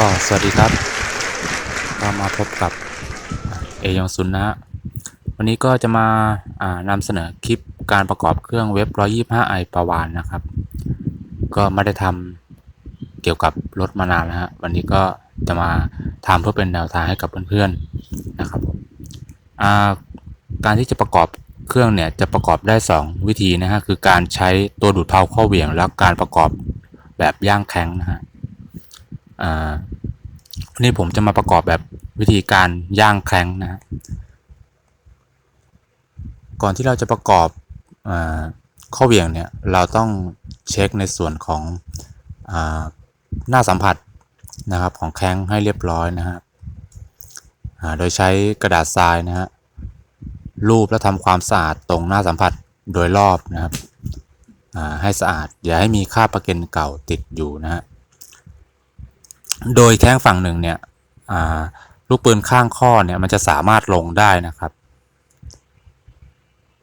ก็สวัสดีครับ ก็มาพบกับเอยองซุนนะฮะวันนี้ก็จะมาานำเสนอคลิปการประกอบเครื่องเว็บ 125i ประวานนะครับ ก็ไม่ได้ทำเกี่ยวกับรถมานานแล้วฮะวันนี้ก็จะมาทำเพื่อเป็นแนวทางให้กับเพื่อนๆนะครับาการที่จะประกอบเครื่องเนี่ยจะประกอบได้ 2 วิธีนะฮะคือการใช้ตัวดูดเผาข้อเหวี่ยง แล้วการประกอบแบบย่างแข็งนะฮะ วันนี้ผมจะมาประกอบแบบวิธีการย่างแครงนะก่อนที่เราจะประกอบอข้อเวี่ยงเนี่ยเราต้องเช็คในส่วนของอหน้าสัมผัสนะครับของแครงให้เรียบร้อยนะฮะโดยใช้กระดาษทรายนะฮะรูปและทำความสะอาดตรงหน้าสัมผัสโดยรอบนะครับให้สะอาดอย่าให้มีคราบประเก็นเก่าติดอยู่นะฮะ โดยแข้งฝั่งหนึ่งเนี่ยลูกปืนข้างข้อเนี่ยมันจะสามารถลงได้นะครับ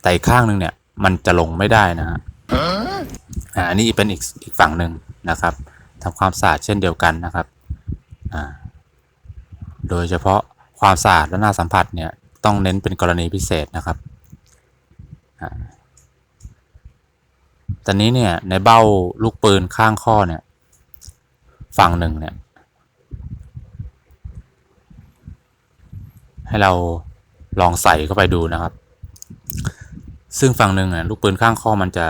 แต่อีกข้างหนึ่งเนี่ยมันจะลงไม่ได้นะฮะอันนี้เป็นอีกอีกฝั่งหนึ่งนะครับทำความสะอาดเช่นเดียวกันนะครับ โดยเฉพาะความสะอาดและหน้าสัมผัสเนี่ยต้องเน้นเป็นกรณีพิเศษนะครับตอนนี้เนี่ยในเบ้าลูกปืนข้างข้อเนี่ยฝั่งหนึ่งเนี่ย ให้เราลองใส่เข้าไปดูนะครับ ซึ่งฝั่งหนึ่งอะลูกปืนข้างข้อมันจะ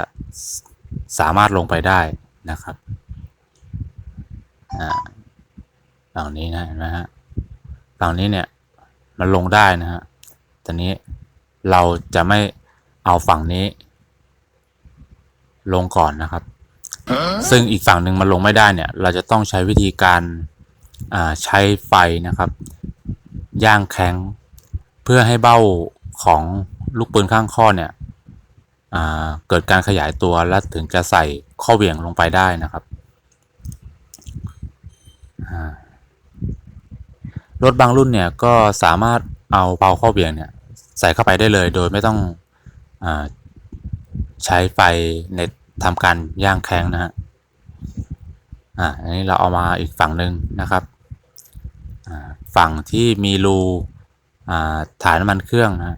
สสามารถลงไปได้นะครับอ่าฝั่งนี้นะเห็นไหมฮะฝั่งนี้เนี่ยมันลงได้นะฮะตอนนี้เราจะไม่เอาฝั่งนี้ ลงก่อนนะครับ ซึ่งอีกฝั่งหนึ่งมันลงไม่ได้เนี่ย เราจะต้องใช้วิธีการอ่าใช้ไฟนะครับ ย่างแข็ง เพื่อให้เบ้าของลูกปืนข้างข้อเนี่ยเกิดการขยายตัวและถึงจะใส่ข้อเหวี่ยงลงไปได้นะครับรถบางรุ่นเนี่ยก็สามารถเอาเบาข้อเหวี่ยงเนี่ยใส่เข้าไปได้เลยโดยไม่ต้องอใช้ไฟเน็ตทำการย่างแข็งนะฮะอ่าอันนี้เราเอามาอีกฝั่งหนึ่งนะครับ ฝั่งที่มีรูอ่าถ่ายน้ำมันเครื่องนะฮะ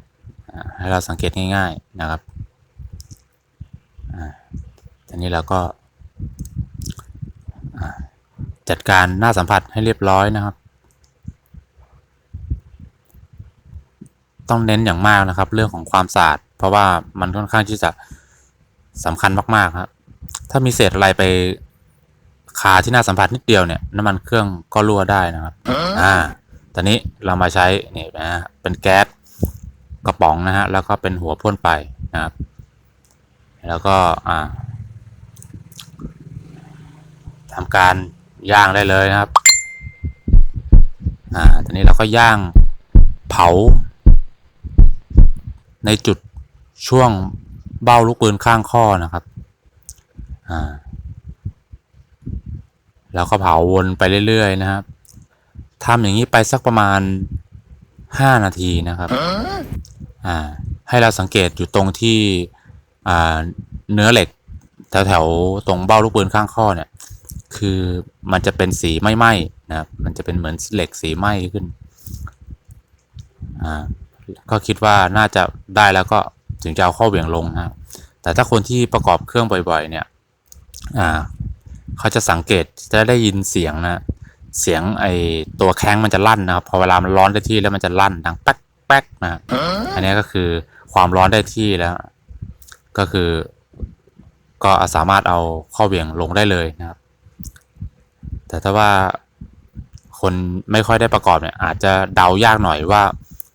อ่าให้เราสังเกตง่าย ๆนะครับอ่าทีนี้เราก็อ่าจัดการหน้าสัมผัสให้เรียบร้อยนะครับ ต้องเน้นอย่างมากนะครับ เรื่องของความสะอาด เพราะว่ามันค่อนข้างที่จะสำคัญมากๆครับ ถ้ามีเศษอะไรไปคาที่หน้าสัมผัสนิดเดียวเนี่ยน้ำมันเครื่องก็รั่วได้นะครับ อ่า ตอนนี้เรามาใช้นี่นะฮะเป็นแก๊สกระป๋องนะฮะแล้วก็เป็นหัวพ่นไปนะครับ แล้วก็อ่าทำการย่างได้เลยนะครับอ่าตอนนี้เราก็ย่างเผา ในจุดช่วงเบ้าลูกปืนข้างข้อนะครับอ่าแล้วก็เผาวนไปเรื่อยๆนะครับ ทำอย่างนี้ไปสักประมาณ 5 นาทีนะครับ อ่า ให้เราสังเกตอยู่ตรงที่ อ่า เนื้อเหล็ก แถวๆ ตรงเบ้าลูกปืนข้างข้อเนี่ย คือมันจะเป็นสีไหม้ๆนะครับ มันจะเป็นเหมือนเหล็กสีไหม้ขึ้น อ่า ก็คิดว่าน่าจะได้แล้วก็ถึงจะเอาข้อเหวี่ยงลงนะครับ แต่ถ้าคนที่ประกอบเครื่องบ่อยๆ เนี่ย อ่า เขาจะสังเกตจะได้ยินเสียงนะ เสียงไอตัวแข้งมันจะลั่นนะครับพอเวลามันร้อนได้ที่แล้วมันจะลั่นดังแป๊กแป๊กนะครับอันนี้ก็คือความร้อนได้ที่แล้ว ก็คือ ก็สามารถเอาข้อเหวี่ยงลงได้เลยนะครับ แต่ถ้าว่าคนไม่ค่อยได้ประกอบเนี่ย อาจจะเดายากหน่อยว่า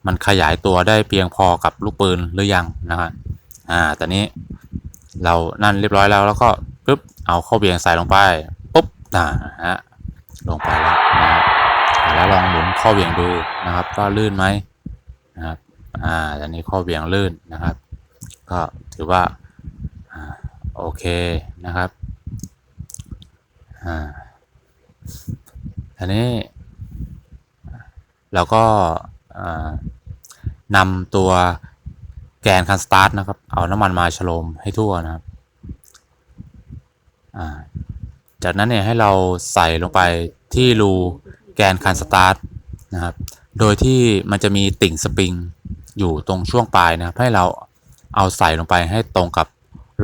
มันขยายตัวได้เพียงพอกับลูกปืนหรือยังนะครับอ่าตอนนี้เรานั่นเรียบร้อยแล้วแล้วก็ปึ๊บเอาข้อเหวี่ยงใส่ลงไปปุ๊บอ่าฮะ ลงไปแล้วนะฮะอ่าแล้วลองหมุนข้อเหวี่ยงดูนะครับ ก็ลื่นไหมนะครับอ่าตอนนี้ข้อเหวี่ยงลื่นนะครับ ก็ถือว่าอ่าโอเคนะครับอ่าอันนี้เราก็อ่านำตัวแกนคันสตาร์ทนะครับ เอาน้ำมันมาฉโลมให้ทั่วนะครับอ่า จากนั้นเนี่ยให้เราใส่ลงไปที่รูแกนคันสตาร์ทนะครับ โดยที่มันจะมีติ่งสปริงอยู่ตรงช่วงปลายนะครับ ให้เราเอาใส่ลงไปให้ตรงกับ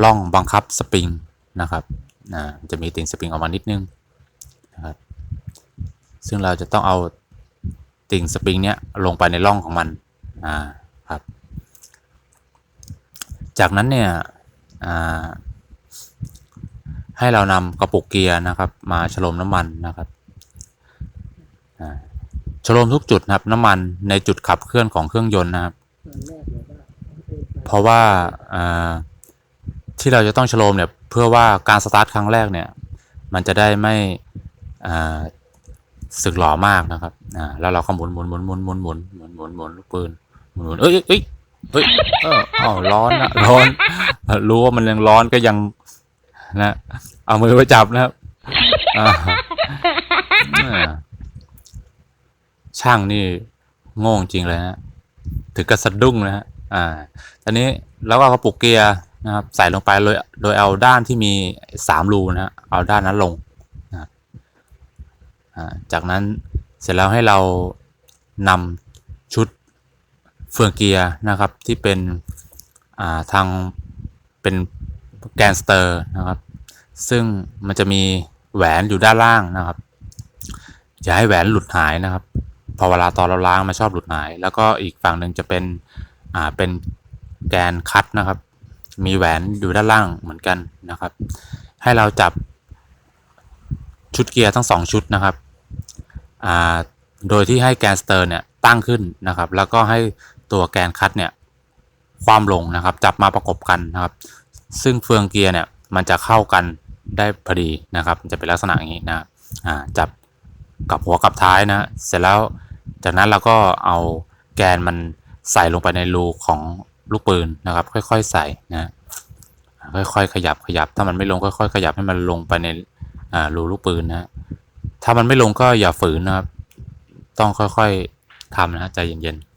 ร่องบังคับสปริงนะครับนะจะมีติ่งสปริงออกมานิดนึงนะครับซึ่งเราจะต้องเอาติ่งสปริงเนี้ยลงไปในร่องของมันอ่าครับ จากนั้นเนี่ยอ่า ให้เรานำกระปุกเกียร์นะครับ มาฉลมน้ำมันนะครับฉลมทุกจุดนะครับ น้ำมันในจุดขับเคลื่อนของเครื่องยนต์นะครับ เพราะว่าที่เราจะต้องฉลมเนี่ยเพื่อว่าการสตาร์ทครั้งแรกเนี่ย มันจะได้ไม่สึกหล่อมากนะครับแล้วเราก็หมุนหมุนหมุนหมุนหมุนหมุนหมุนหมุนหมุนลูกปืนหมุนหมุนเอ้ยเอ้ยเอ้ยเอออ้าวร้อนนะร้อน รู้ว่ามันยังร้อนก็ยัง นะเอามือไปจับนะครับช่างนี่โง่จริงเลยนะถึงกับสะดุ้งนะฮะอ่าตอนนี้แล้วก็กระปุกเกียร์นะครับ ใส่ลงไปโดยโดยเอาด้านที่มีสามรูนะฮะเอาด้านนั้นลงอ่าจากนั้นเสร็จแล้วให้เรานำชุดเฟืองเกียร์นะครับที่เป็นอ่าทางเป็น แกนสเตอร์นะครับ ซึ่งมันจะมีแหวนอยู่ด้านล่างนะครับ อย่าให้แหวนหลุดหายนะครับ พอเวลาตอนเราล้างมันชอบหลุดหาย แล้วก็อีกฝั่งหนึ่งจะเป็นอ่าเป็นแกนคัตนะครับ มีแหวนอยู่ด้านล่างเหมือนกันนะครับ ให้เราจับชุดเกียร์ทั้งสองชุดนะครับอ่าโดยที่ให้แกนสเตอร์เนี่ยตั้งขึ้นนะครับ แล้วก็ให้ตัวแกนคัตเนี่ยความลงนะครับ จับมาประกบกันนะครับ ซึ่งเฟืองเกียร์เนี่ยมันจะเข้ากันได้พอดีนะครับจะเป็นลักษณะอย่างนี้นะอ่าจับกับหัวกับท้ายนะเสร็จแล้วจากนั้นเราก็เอาแกนมันใส่ลงไปในรูของลูกปืนนะครับ ค่อยๆใส่นะค่อยๆขยับขยับ ถ้ามันไม่ลงค่อยๆขยับให้มันลงไปในรูลูกปืนนะถ้ามันไม่ลงก็อย่าฝืนนะครับ ต้องค่อยๆทำนะใจเย็นๆ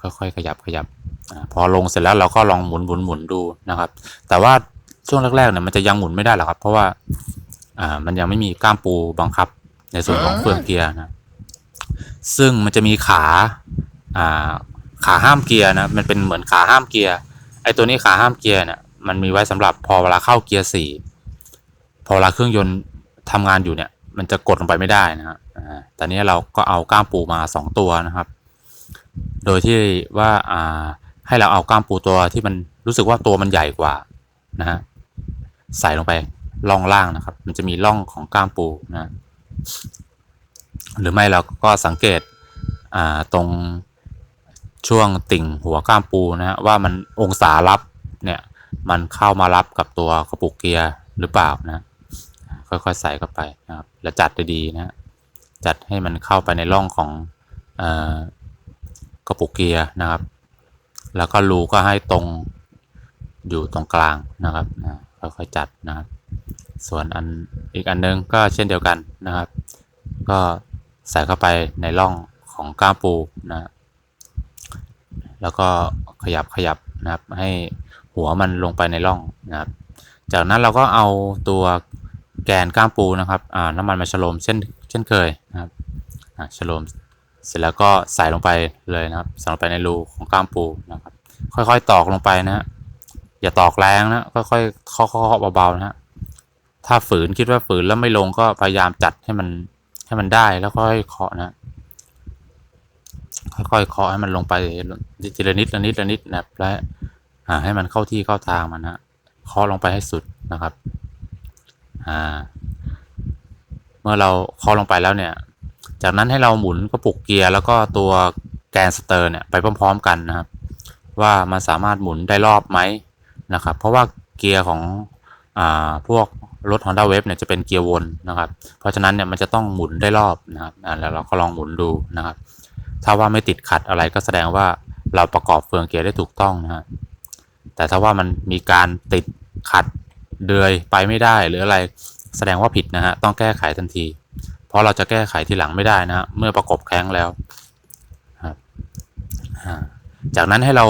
ค่อยๆขยับขยับอพอลงเสร็จแล้วเราก็ลองหมุนหมุนหมุนดูนะครับ แต่ว่าช่วงแรกๆเนี่ยมันจะยังหมุนไม่ได้หรอกครับ เพราะว่าอ่ามันยังไม่มีก้ามปูบังคับ ในส่วนของเฟืองเกียร์นะซึ่งมันจะมีขาอ่าขาห้ามเกียร์นะมันเป็นเหมือนขาห้ามเกียร์ไอ้ตัวนี้ขาห้ามเกียร์เนี่ยมันมีไว้สำหรับพอเวลาเข้าเกียร์สี่พอเวลาเครื่องยนต์ทำงานอยู่เนี่ย มันจะกดลงไปไม่ได้นะฮะแต่นี้เราก็เอาก้ามปูมาสองตัวนะครับ โดยที่ว่าอ่าให้เราเอาก้ามปูตัวที่มันรู้สึกว่าตัวมันใหญ่กว่านะฮะใส่ลงไปล่องล่างนะครับ มันจะมีร่องของก้ามปูนะหรือไม่เราก็สังเกตอ่าตรงช่วงติ่งหัวก้ามปูนะฮะว่ามันองศารับเนี่ยมันเข้ามารับกับตัวกระปุกเกียร์หรือเปล่านะ ค่อยๆใส่เข้าไปนะครับแล้วจัดดีๆนะจัดให้มันเข้าไปในร่องของอ กระปุกเกียร์นะครับ แล้วก็รูก็ให้ตรงอยู่ตรงกลางนะครับนะค่อยๆจัดนะครับ ส่วนอันอีกอันนึงก็เช่นเดียวกันนะครับ ก็ใส่เข้าไปในร่องของก้ามปูนะแล้วก็ขยับขยับนะครับ ให้หัวมันลงไปในร่องนะครับ จากนั้นเราก็เอาตัวแกนก้ามปูนะครับน้ำมันมาฉลมเช่นเช่นเคยนะครับฉลม เสร็จแล้วก็ใส่ลงไปเลยนะครับใส่ลงไปในรูของก้ามปูนะครับ ค่อยๆตอกลงไปนะฮะอย่าตอกแรงนะค่อยๆเคาะๆเบาๆนะฮะถ้าฝืนคิดว่าฝืนแล้วไม่ลงก็พยายามจัดให้มันให้มันได้แล้วค่อยเคาะนะ ค่อยๆเคาะให้มันลงไปทีละนิดละนิดละนิดนะและอ่าให้มันเข้าที่เข้าทางมันนะเคาะลงไปให้สุดนะครับอ่าเมื่อเราเคาะลงไปแล้วเนี่ย จากนั้นให้เราหมุนกระปุกเกียร์แล้วก็ตัวแกนสเตอร์เนี่ยไปพร้อมๆกันนะครับว่ามันสามารถหมุนได้รอบไหมนะครับเพราะว่าเกียร์ของอ่าพวกรถ Honda Wave เนี่ยจะเป็นเกียร์วนนะครับ เพราะฉะนั้นเนี่ยมันจะต้องหมุนได้รอบนะครับแล้วเราก็ลองหมุนดูนะครับ ถ้าว่าไม่ติดขัดอะไรก็แสดงว่าเราประกอบเฟืองเกียร์ได้ถูกต้องนะฮะแต่ถ้าว่ามันมีการติดขัดเดือยไปไม่ได้หรืออะไร แสดงว่าผิดนะฮะต้องแก้ไขทันที ราะเราจะแก้ไขทีหลังไม่ได้นะ เมื่อประกบแข้งแล้วครับจากนั้นให้เรา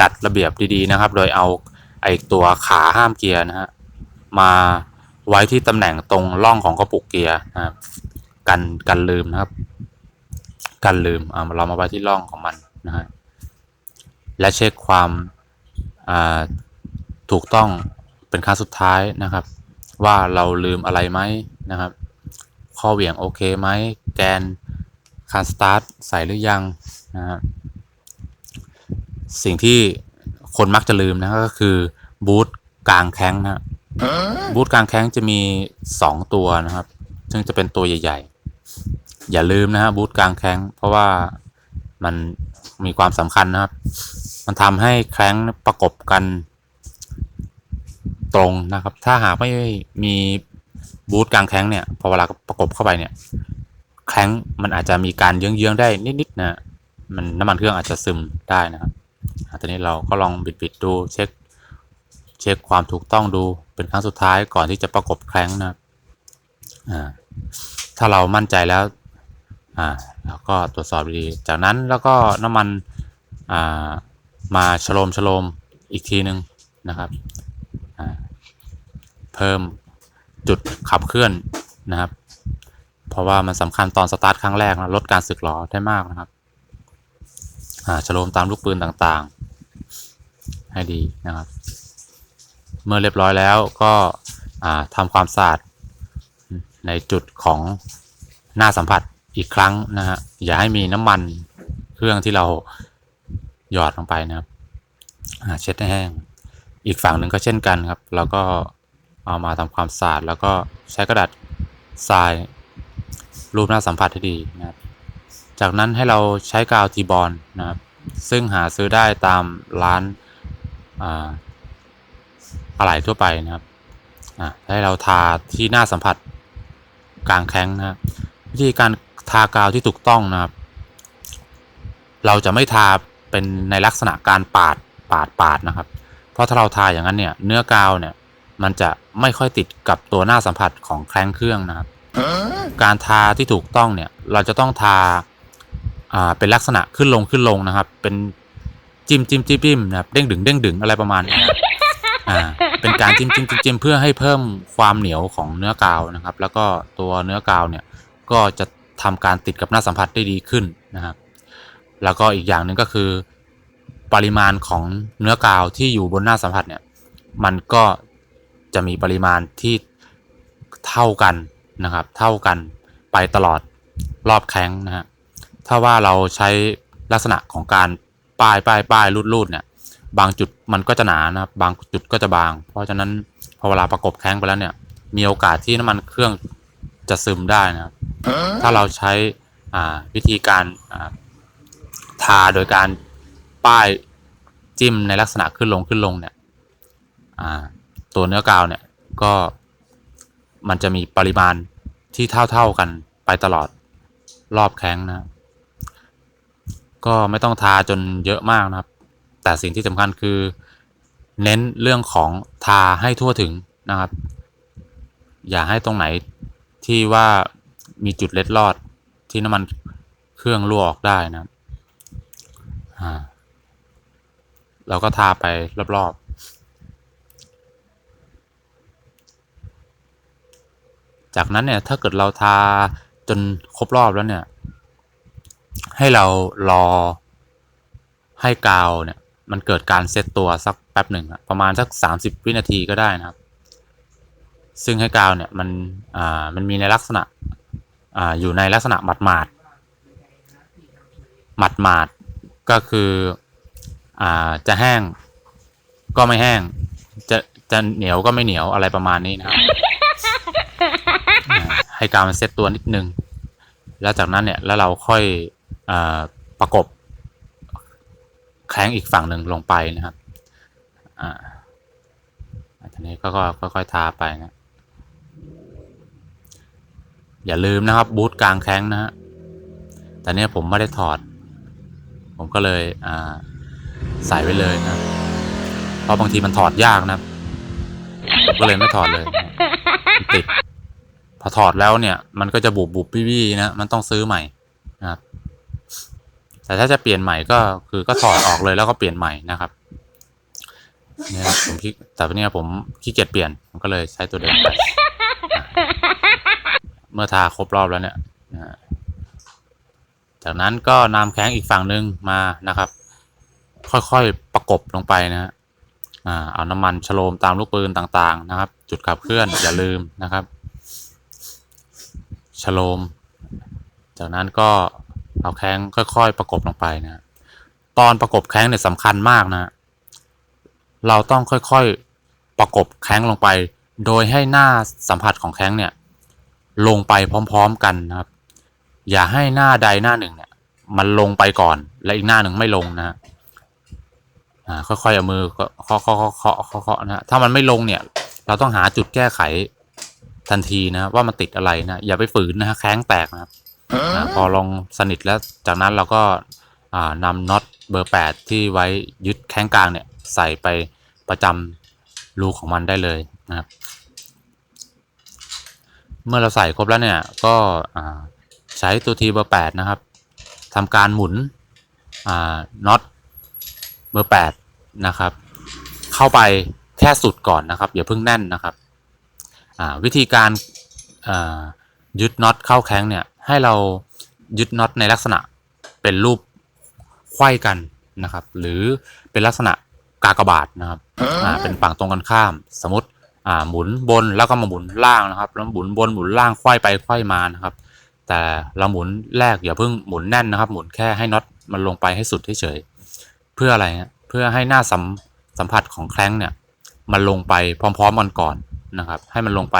จัดระเบียบดีๆนะครับ โดยเอาไอตัวขาห้ามเกียร์นะฮะมาไว้ที่ตำแหน่งตรงร่องของกระปุกเกียร์นะครับกันกันลืมนะครับ กันลืมเรามาไว้ที่ร่องของมันนะฮะและเช็คความาถูกต้องเป็นครั้งสุดท้ายนะครับ ว่าเราลืมอะไรไหมนะครับ ข้อเหวี่ยงโอเคไหมแกนคานสตาร์ทใส่หรือยังนะฮะสิ่งที่คนมักจะลืมนะก็คือบูทกลางแข้งนะฮะบูทกลางแข้งจะมี 2 ตัวนะครับ ซึ่งจะเป็นตัวใหญ่ ๆ อย่าลืมนะฮะบูทกลางแข้งเพราะว่ามันมีความสำคัญนะครับ มันทำให้แข้งประกบกันตรงนะครับ ถ้าหากไม่มี บูทกลางแข้งเนี่ยพอเวลาประกบเข้าไปเนี่ยแข้งมันอาจจะมีการเยื้องๆได้นิดๆนะมันน้ำมันเครื่องอาจจะซึมได้นะครับตอนนี้เราก็ลองบิดๆดูเช็คเช็คความถูกต้องดูเป็นครั้งสุดท้ายก่อนที่จะประกบแข้งนะครับอ่าถ้าเรามั่นใจแล้วอ่าแล้วก็ตรวจสอบดีๆจากนั้นแล้วก็น้ำมันอ่ามาชโลมชโลมอีกทีหนึ่งนะครับ เพิ่ม จุดขับเคลื่อนนะครับ เพราะว่ามันสำคัญตอนสตาร์ทครั้งแรกนะลดการสึกหรอได้มากนะครับอ่าชโลมตามลูกปืนต่างๆ ให้ดีนะครับ เมื่อเรียบร้อยแล้วก็อ่าทำความสะอาดในจุดของหน้าสัมผัสอีกครั้งนะฮะอย่าให้มีน้ำมันเครื่องที่เราหยอดลงไปนะครับอ่าเช็ดให้แห้ง อีกฝั่งหนึ่งก็เช่นกันครับเราก็ เอามาทำความสะอาดแล้วก็ใช้กระดาษทราย รูปหน้าสัมผัสให้ดีนะครับ จากนั้นให้เราใช้กาวทีบอลนะครับ ซึ่งหาซื้อได้ตามร้านอ่าอะไหล่ทั่วไปนะครับให้เราทาที่หน้าสัมผัสกลางแข้งนะครับวิธีการทากาวที่ถูกต้องนะครับ เราจะไม่ทาเป็นในลักษณะการปาดปาดปาดนะครับ เพราะถ้าเราทาอย่างนั้นเนี่ยเนื้อกาวเนี่ย มันจะไม่ค่อยติดกับตัวหน้าสัมผัสของแข้งเครื่องนะครับ การทาที่ถูกต้องเนี่ยเราจะต้องทาอ่าเป็นลักษณะขึ้นลงขึ้นลงนะครับ เป็นจิ้มจิ้มจิ้มจิ้มนะครับเด้งดึงเด้งดึงอะไรประมาณนี้นะครับอ่าเป็นการจิ้มจิ้มจิ้มจิ้มเพื่อให้เพิ่มความเหนียวของเนื้อกาวนะครับ แล้วก็ตัวเนื้อกาวเนี่ยก็จะทำการติดกับหน้าสัมผัสได้ดีขึ้นนะครับ แล้วก็อีกอย่างหนึ่งก็คือ ปริมาณของเนื้อกาวที่อยู่บนหน้าสัมผัสเนี่ย มันก็ จะมีปริมาณที่เท่ากันนะครับ เท่ากันไปตลอดรอบแข้งนะฮะถ้าว่าเราใช้ลักษณะของการป้ายป้ายป้ายรูดรูดเนี่ย บางจุดมันก็จะหนานะครับ บางจุดก็จะบาง เพราะฉะนั้นพอเวลาประกบแข้งไปแล้วเนี่ย มีโอกาสที่น้ำมันเครื่องจะซึมได้นะครับ ถ้าเราใช้วิธีการทาโดยการป้ายจิ้มในลักษณะขึ้นลงขึ้นลงเนี่ย อ่า ตัวเนื้อกาวเนี่ยก็มันจะมีปริมาณที่เท่าๆกันไปตลอดรอบแข้งนะ ก็ไม่ต้องทาจนเยอะมากนะครับ แต่สิ่งที่สำคัญคือ เน้นเรื่องของทาให้ทั่วถึงนะครับ อย่าให้ตรงไหนที่ว่ามีจุดเล็ดลอดที่น้ำมันเครื่องรั่วออกได้นะอ่าเราก็ทาไปรอบๆ จากนั้นเนี่ยถ้าเกิดเราทาจนครบรอบแล้วเนี่ย ให้เรารอให้กาวเนี่ยมันเกิดการเซตตัวสักแป๊บหนึ่งประมาณสักสามสิบวินาทีก็ได้นะครับ ซึ่งให้กาวเนี่ยมันอ่ามันมีในลักษณะอ่าอยู่ในลักษณะหมาดหมาดหมาดหมาดก็คืออ่าจะแห้งก็ไม่แห้ง จะจะเหนียวก็ไม่เหนียวอะไรประมาณนี้นะครับ ให้กาวมันเซตตัวนิดนึง แล้วจากนั้นเนี่ยแล้วเราค่อยอประกบแข้งอีกฝั่งหนึ่งลงไปนะครับอ่าทีนี้ก็ค่อยๆทาไปนะอย่าลืมนะครับบูทกลางแข้งนะฮะ แต่เนี้ยผมไม่ได้ถอด ผมก็เลยอ่าใส่ไว้เลยนะ เพราะบางทีมันถอดยากนะ ผมก็เลยไม่ถอดเลย ติด พอถอดแล้วเนี่ยมันก็จะบุบบุบบี้บี้นะมันต้องซื้อใหม่นะครับแต่ถ้าจะเปลี่ยนใหม่ก็คือก็ถอดออกเลยแล้วก็เปลี่ยนใหม่นะครับเนี่ยผมขี้แต่เนี่ยผมขี้เกียจเปลี่ยนผมก็เลยใช้ตัวเดิมไปเมื่อทาครบรอบแล้วเนี่ยจากนั้นก็นำแข้งอีกฝั่งหนึ่งมานะครับ ค่อยๆประกบลงไปนะฮะเอาน้ำมันฉโลมตามลูกปืนต่างๆนะครับ จุดขับเคลื่อนอย่าลืมนะครับ ฉโลม จากนั้นก็เอาแข้งค่อยๆประกบลงไปนะตอนประกบแข้งเนี่ยสำคัญมากนะ เราต้องค่อยๆประกบแข้งลงไป โดยให้หน้าสัมผัสของแข้งเนี่ยลงไปพร้อมๆกันนะครับ อย่าให้หน้าใดหน้าหนึ่งเนี่ยมันลงไปก่อนและอีกหน้าหนึ่งไม่ลงนะฮะค่อยๆเอามือเคาะเคาะเคาะเคาะนะถ้ามันไม่ลงเนี่ย เราต้องหาจุดแก้ไข ทันทีนะว่ามันติดอะไรนะอย่าไปฝืนนะฮะแข้งแตกนะครับอ่าพอลงสนิทแล้วจากนั้นเราก็นำน็อตเบอร์ 8 ที่ไว้ยึดแข้งกลางเนี่ยใส่ไปประจำรูของมันได้เลยนะครับ เมื่อเราใส่ครบแล้วเนี่ยก็ใช้ตัวทีเบอร์ 8 นะครับทำการหมุนน็อตเบอร์ 8 นะครับ เข้าไปแค่สุดก่อนนะครับอย่าเพิ่งแน่นนะครับ วิธีการยึดน็อตเข้าแข้งเนี่ยให้เรายึดน็อตในลักษณะเป็นรูปไขว้กันนะครับ หรือเป็นลักษณะกากบาทนะครับเป็นฝั่งตรงกันข้าม สมมติหมุนบนแล้วก็มาหมุนล่างนะครับ แล้วหมุนบนหมุนล่างไขว้ไปไขว้มานะครับ แต่เราหมุนแรกอย่าเพิ่งหมุนแน่นนะครับ หมุนแค่ให้น็อตมันลงไปให้สุดเฉยเพื่ออะไรฮะเพื่อให้หน้าสัมสัมผัสของแคล้งเนี่ยมันลงไปพร้อม ๆ กันก่อน นะครับ ให้มันลงไป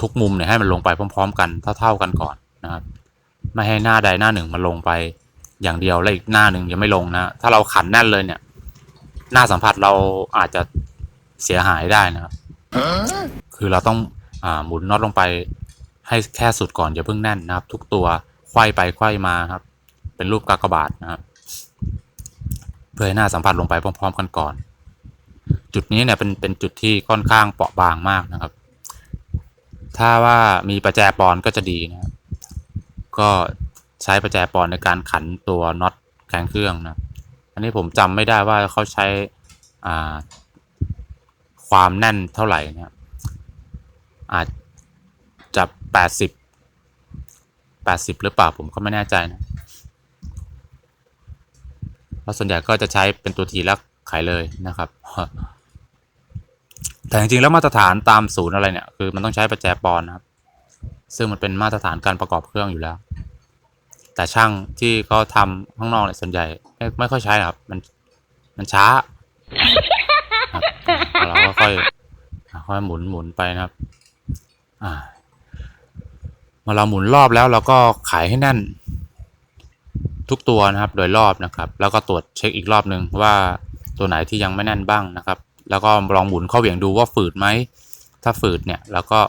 ทุกมุมเนี่ยให้มันลงไปพร้อม ๆ กันเท่า ๆกันก่อนนะครับไม่ให้หน้าใดหน้าหนึ่งมันลงไปอย่างเดียวแล้วอีกหน้าหนึ่งยังไม่ลงนะถ้าเราขันแน่นเลยเนี่ย หน้าสัมผัสเราอาจจะเสียหายได้นะครับคือเราต้องอหมุนน็อตลงไปให้แค่สุดก่อนอย่าเพิ่งแน่นนะครับ ทุกตัวไขว้ไปไขว้มาครับ เป็นรูปกากบาทนะครับ เพื่อให้หน้าสัมผัสลงไปพร้อม ๆ กันก่อน จุดนี้เนี่ยเป็นเป็นจุดที่ค่อนข้างเปราะบางมากนะครับ ถ้าว่ามีประแจปอนก็จะดีนะครับ ก็ใช้ประแจปอนในการขันตัวน็อตแข็งเครื่องนะ อันนี้ผมจำไม่ได้ว่าเขาใช้อ่าความแน่นเท่าไหร่นะครับอาจจะแปดสิบแปดสิบหรือเปล่าผมก็ไม่แน่ใจนะเพราะส่วนใหญ่ก็จะใช้เป็นตัวทีแล้ว ขายเลยนะครับ แต่จริงๆแล้วมาตรฐานตามศูนย์อะไรเนี่ยคือมันต้องใช้ประแจปอนนะครับ ซึ่งมันเป็นมาตรฐานการประกอบเครื่องอยู่แล้ว แต่ช่างที่เขาทำข้างนอกเนี่ยส่วนใหญ่ไม่ไม่ค่อยใช้นะครับ มันมันช้าครับเราก็ค่อยค่อยหมุนหมุนไปนะครับ อ่าเมื่อเราหมุนรอบแล้วเราก็ขายให้แน่น ทุกตัวนะครับ โดยรอบนะครับ แล้วก็ตรวจเช็คอีกรอบหนึ่งว่า ตัวไหนที่ยังไม่แน่นบ้างนะครับ แล้วก็ลองหมุนข้าเหวี่ยงดูว่าฝืดไหม ถ้าฝืดเนี่ยเราก็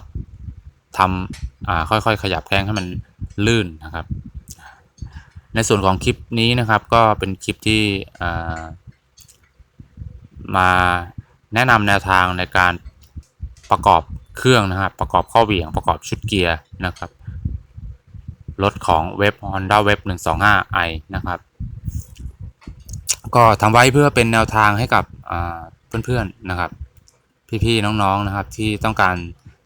ทำค่อยๆ ขยับแข้งให้มันลื่นนะครับ ในส่วนของคลิปนี้นะครับ ก็เป็นคลิปที่มาแนะนำแนวทางในการประกอบเครื่องนะครับ ประกอบข้อเหวี่ยงประกอบชุดเกียร์นะครับรถของเว็บ Honda Web 125i นะครับ ก็ทำไว้เพื่อเป็นแนวทางให้กับเพื่อนๆนะครับ พี่ๆน้องๆนะครับ ที่ต้องการ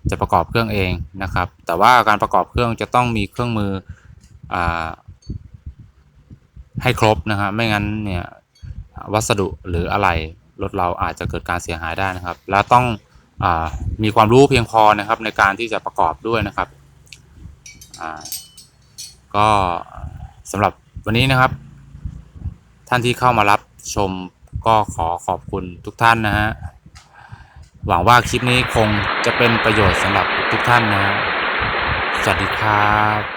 จะประกอบเครื่องเองนะครับ แต่ว่าการประกอบเครื่องจะต้องมีเครื่องมืออให้ครบนะครับไม่งั้นเนี่ยวัสดุหรืออะไรรถเราอาจจะเกิดการเสียหายได้นะครับ แล้วต้องอมีความรู้เพียงพอนะครับในการที่จะประกอบด้วยนะครับก็สำหรับวันนี้นะครับ ท่านที่เข้ามารับชมก็ขอขอบคุณทุกท่านนะฮะ หวังว่าคลิปนี้คงจะเป็นประโยชน์สำหรับทุกท่านนะฮะสวัสดีครับ